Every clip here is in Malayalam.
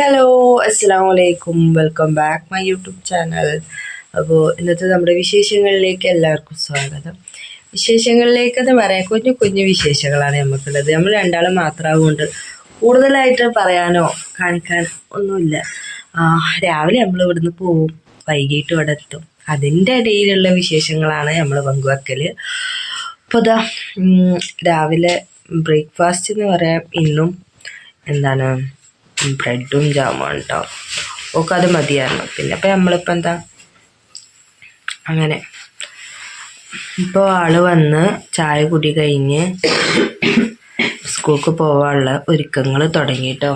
ഹലോ അസ്സാം വലൈക്കും welcome back my YouTube channel അപ്പോൾ ഇന്നത്തെ നമ്മുടെ വിശേഷങ്ങളിലേക്ക് എല്ലാവർക്കും സ്വാഗതം. വിശേഷങ്ങളിലേക്ക് എന്ന് പറയാൻ കുഞ്ഞു കുഞ്ഞു വിശേഷങ്ങളാണ് നമുക്കുള്ളത് നമ്മൾ രണ്ടാളും മാത്രമാകൊണ്ട് കൂടുതലായിട്ട് പറയാനോ കാണിക്കാൻ ഒന്നുമില്ല. രാവിലെ നമ്മൾ ഇവിടുന്ന് പോവും വൈകിട്ട് ഇവിടെ എത്തും. അതിന്റെ ഇടയിലുള്ള വിശേഷങ്ങളാണ് നമ്മൾ പങ്കുവെക്കൽ അപ്പോൾ രാവിലെ ബ്രേക്ക്ഫാസ്റ്റ് എന്ന് പറയാം ഇന്നും എന്താണ് ബ്രെഡും ജാമുമാണ് കേട്ടോ ഓക്കെ അത് മതിയായിരുന്നു. പിന്നെ ഇപ്പം നമ്മളിപ്പോൾ എന്താ? അങ്ങനെ. ഇപ്പോൾ ആൾ വന്ന് ചായ കുടി കഴിഞ്ഞ് സ്കൂൾക്ക് പോകാനുള്ള ഒരുക്കങ്ങൾ തുടങ്ങി കേട്ടോ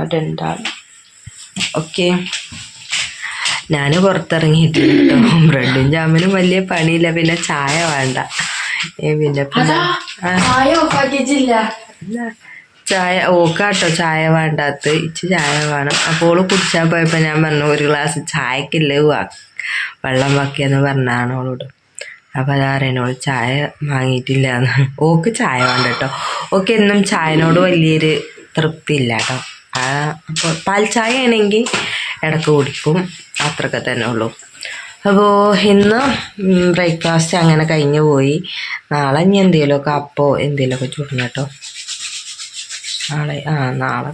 അതെന്താണ് ഓക്കെ. ഞാൻ പുറത്തിറങ്ങിയിട്ടില്ല കേട്ടോ. ബ്രെഡും ജാമിനും വലിയ പണിയില്ല. പിന്നെ ചായ വേണ്ട. ഏ പിന്നെ ചായ ഓക്കാട്ടോ ചായ വേണ്ടാത്ത. ഇച്ച് ചായ വേണം. അപ്പോൾ ഓൾ കുടിച്ചാൽ പോയപ്പോൾ ഞാൻ പറഞ്ഞു ഒരു ഗ്ലാസ് ചായക്കില്ലേ വെള്ളം വാക്കിയെന്ന് പറഞ്ഞാണ് ഓളോട്. അപ്പോൾ അതാ അറിയണോൾ ചായ വാങ്ങിയിട്ടില്ല എന്ന് ഓക്ക് ചായ വേണ്ട കേട്ടോ ഓക്ക് എന്നും ചായനോട് വലിയൊരു തൃപ്തി ഇല്ല കേട്ടോ അപ്പോൾ പാൽ ചായ ആണെങ്കിൽ ഇടയ്ക്ക് കുടിക്കും. അത്രയൊക്കെ തന്നെ ഉള്ളൂ. അപ്പോൾ ഇന്ന് ബ്രേക്ക്ഫാസ്റ്റ് അങ്ങനെ കഴിഞ്ഞു പോയി. നാളെ ഇനി എന്തെങ്കിലുമൊക്കെ അപ്പോൾ എന്തെങ്കിലുമൊക്കെ ചൂടണം കേട്ടോ. നാളെ? ആ നാളെ.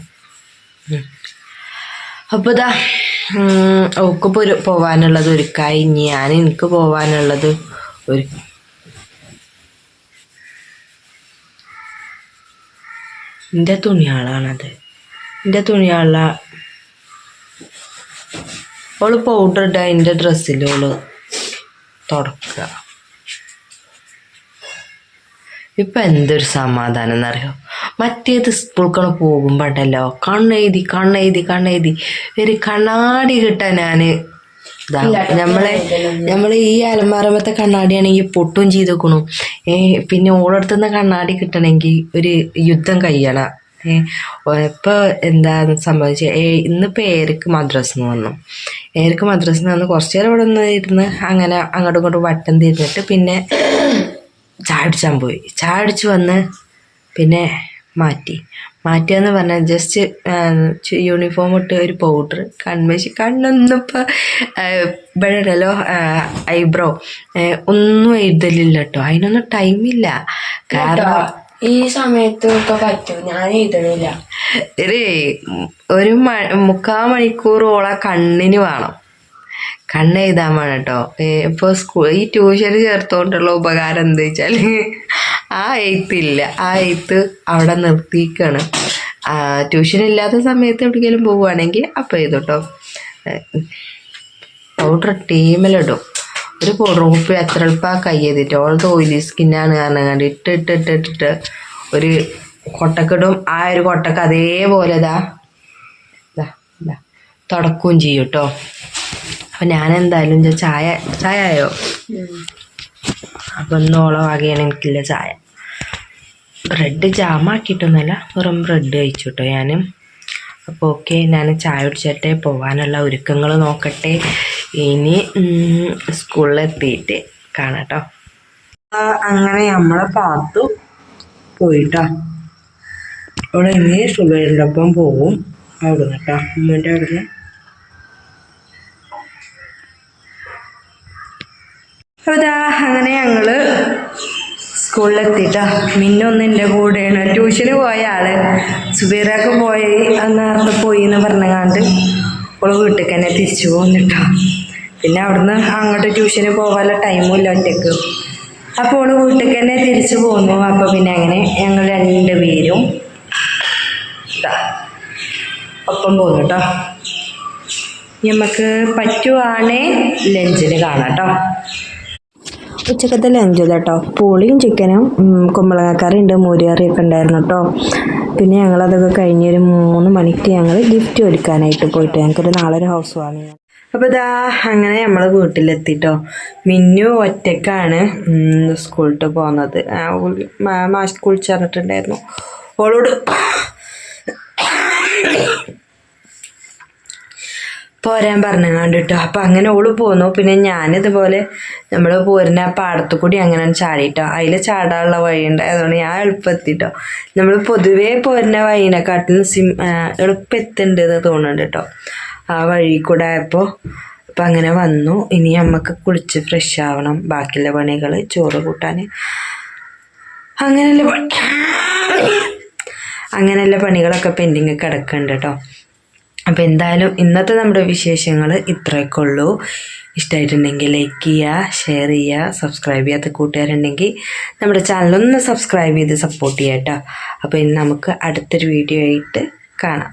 അപ്പൊ ഇതാ ഓക്ക് പൊരു പോവാനുള്ളത് ഒരുക്കായി. ഞാൻ എനിക്ക് പോവാനുള്ളത് ഒരു എന്റെ തുണിയാളാണത്. എന്റെ തുണിയാള ഓൾ പൗഡർ ഇട്ട എന്റെ ഡ്രസ്സിൽ ഓൾ തുടക്കുക ഇപ്പൊ എന്തൊരു സമാധാനം എന്നറിയോ? മറ്റേത് സ്കൂൾക്കണ പോകുമ്പോൾ ഉണ്ടല്ലോ കണ്ണെഴുതി കണ്ണെഴുതി കണ്ണെഴുതി. ഒരു കണ്ണാടി കിട്ടാൻ ഇതാ നമ്മളെ നമ്മളെ ഈ അലമാരമത്തെ കണ്ണാടിയാണെങ്കിൽ പൊട്ടും ചെയ്തേക്കണു. ഏ പിന്നെ ഓളടുത്തുനിന്ന് കണ്ണാടി കിട്ടണമെങ്കിൽ ഒരു യുദ്ധം കഴിയണം ഏ ഇപ്പൊ എന്താ സംഭവിച്ചത് ഏ ഇന്നിപ്പോ ഏർക്ക് മദ്രസിന്ന് വന്നു. ഏർക്ക് മദ്രസിന്ന് വന്ന് കുറച്ചു നേരം ഇവിടെ നിന്ന് ഇരുന്ന് അങ്ങനെ അങ്ങോട്ടും ഇങ്ങോട്ടും വട്ടം തിരിഞ്ഞിട്ട് പിന്നെ ചാടിച്ചാൻ പോയി. ചാടിച്ച് വന്ന് പിന്നെ മാറ്റി. മാറ്റിയെന്ന് പറഞ്ഞാൽ ജസ്റ്റ് യൂണിഫോം ഇട്ട് ഒരു പൗഡർ കൺമേശി കണ്ണൊന്നും ഇപ്പോൾ ഇവിടെ ഐബ്രോ ഒന്നും എഴുതലില്ല കേട്ടോ അതിനൊന്നും ടൈമില്ല കാരണം ഈ സമയത്ത് ഒക്കെ പറ്റും. ഞാൻ എഴുതണില്ല. ഒരു ഒരു മ മുക്കാ മണിക്കൂറോളം കണ്ണിന് വേണം. കണ്ണ് എഴുതാൻ വേണം കേട്ടോ ഇപ്പോൾ സ്കൂൾ ഈ ട്യൂഷന് ചേർത്തുകൊണ്ടുള്ള ഉപകാരം എന്താ വെച്ചാൽ ആ എയ്ത്തില്ല ആ എയ്ത്ത് അവിടെ നിർത്തിക്കാണ്. ട്യൂഷൻ ഇല്ലാത്ത സമയത്ത് എവിടെയെങ്കിലും പോവുകയാണെങ്കിൽ അപ്പം ചെയ്തു കേട്ടോ പൗഡർ ടീമിലിടും ഒരു പൗഡർ കുപ്പി എത്ര എളുപ്പം കൈ ചെയ്തിട്ട്. ഓളത് ഓയിലി സ്കിന്നാണ് കാരണം കണ്ട് ഇട്ട് ഇട്ട് ഇട്ട് ഇട്ടിട്ട് ഒരു കൊട്ടക്കിടും. ആ ഒരു കൊട്ടക്ക് അതേപോലെ ഇതാ ഇതാ ഇതാ തുടക്കുകയും ചെയ്യും കേട്ടോ അപ്പം ഞാൻ എന്തായാലും ചായ ചായ ആയോ? അപ്പം ഒന്നോളം ആകെയാണ് എനിക്കില്ല ചായ. ബ്രെഡ് ജാമാക്കിയിട്ടൊന്നുമല്ല വെറും ബ്രെഡ് കഴിച്ചു കേട്ടോ ഞാൻ അപ്പോൾ ഓക്കെ ഞാൻ ചായ കുടിച്ചിട്ട് പോകാനുള്ള ഒരുക്കങ്ങൾ നോക്കട്ടെ. ഇനി സ്കൂളിലെത്തിയിട്ട് കാണാട്ടോ. അങ്ങനെ നമ്മളെ പാത്തു പോയിട്ടോ. അവിടെ ഇനി സുബൈറിന്റെ ഒപ്പം പോവും. അവിടുന്ന് കേട്ടോ അമ്മേന്റെ അവിടുന്ന്. അപ്പോൾ അങ്ങനെ ഞങ്ങൾ സ്കൂളിലെത്തിട്ടാ. മിന്നൊന്ന് എന്റെ കൂടെയാണ്. ട്യൂഷന് പോയ ആൾ. സുബീറൊക്കെ പോയി നേരത്തെ പോയി എന്ന് പറഞ്ഞങ്ങാണ്ട് ഓൾ വീട്ടിൽ തന്നെ തിരിച്ചു പോകുന്നിട്ടാ പിന്നെ അവിടുന്ന് അങ്ങോട്ട് ട്യൂഷന് പോകാനുള്ള ടൈമും ഇല്ല ഒറ്റയ്ക്ക്. അപ്പോൾ ഓൾ വീട്ടിൽ തന്നെ തിരിച്ചു പോന്നു. അപ്പോൾ പിന്നെ അങ്ങനെ ഞങ്ങൾ രണ്ടുപേരും ഒപ്പം പോന്നു കേട്ടോ. നമുക്ക് പറ്റുവാണേ ലഞ്ചിന് കാണാം കേട്ടോ. ഉച്ചക്കത്തെ ലഞ്ച് കേട്ടോ പൂളിയും ചിക്കനും കുമ്പളങ്ങക്കറി ഉണ്ട് മോരുകറിയൊക്കെ ഉണ്ടായിരുന്നു കേട്ടോ പിന്നെ ഞങ്ങളതൊക്കെ കഴിഞ്ഞൊരു മൂന്ന് മണിക്ക് ഞങ്ങൾ ഗിഫ്റ്റ് ഒരുക്കാനായിട്ട് പോയിട്ട് ഞങ്ങൾക്കൊരു നാളൊരു ഹൗസ് വാങ്ങി. അപ്പോൾ ഇതാ അങ്ങനെ നമ്മൾ വീട്ടിലെത്തിട്ടോ മിന്നു ഒറ്റക്കാണ് സ്കൂളിട്ട് പോകുന്നത് മാ- സ്കൂളിൽ ചേർന്നിട്ടുണ്ടായിരുന്നു. ഓളോട് പോരാൻ പറഞ്ഞു കണ്ടിട്ടോ അപ്പം അങ്ങനെ ഓൾ പോന്നു. പിന്നെ ഞാനിതുപോലെ നമ്മൾ പോരുന്ന പാടത്തു കൂടി അങ്ങനെ ചാടിട്ടോ. അതിൽ ചാടാനുള്ള വഴിയുണ്ട്. അതുകൊണ്ട് ഞാൻ എളുപ്പത്തിട്ടോ. നമ്മൾ പൊതുവേ പോരുന്ന വഴിനെക്കാട്ടിലും സിം എളുപ്പത്തുണ്ട് എന്ന് തോന്നുന്നുണ്ട് കേട്ടോ ആ വഴി കൂടെ ആയപ്പോൾ അപ്പം അങ്ങനെ വന്നു. ഇനി നമുക്ക് കുളിച്ച് ഫ്രഷ് ആവണം. ബാക്കിയുള്ള പണികൾ ചോറ് കൂട്ടാൻ അങ്ങനെയുള്ള അങ്ങനെയുള്ള പണികളൊക്കെ പെൻഡിങ് കിടക്കുന്നുണ്ട് കേട്ടോ അപ്പോൾ എന്തായാലും ഇന്നത്തെ നമ്മുടെ വിശേഷങ്ങൾ ഇത്രയൊക്കെ ഉള്ളൂ ഇഷ്ടമായിട്ടുണ്ടെങ്കിൽ ലൈക്ക് ചെയ്യുക ഷെയർ ചെയ്യുക സബ്സ്ക്രൈബ് ചെയ്യാത്ത കൂട്ടുകാരുണ്ടെങ്കിൽ നമ്മുടെ ചാനലൊന്ന് സബ്സ്ക്രൈബ് ചെയ്ത് സപ്പോർട്ട് ചെയ്യാം കേട്ടോ. അപ്പോൾ ഇനി നമുക്ക് അടുത്തൊരു വീഡിയോ ആയിട്ട് കാണാം.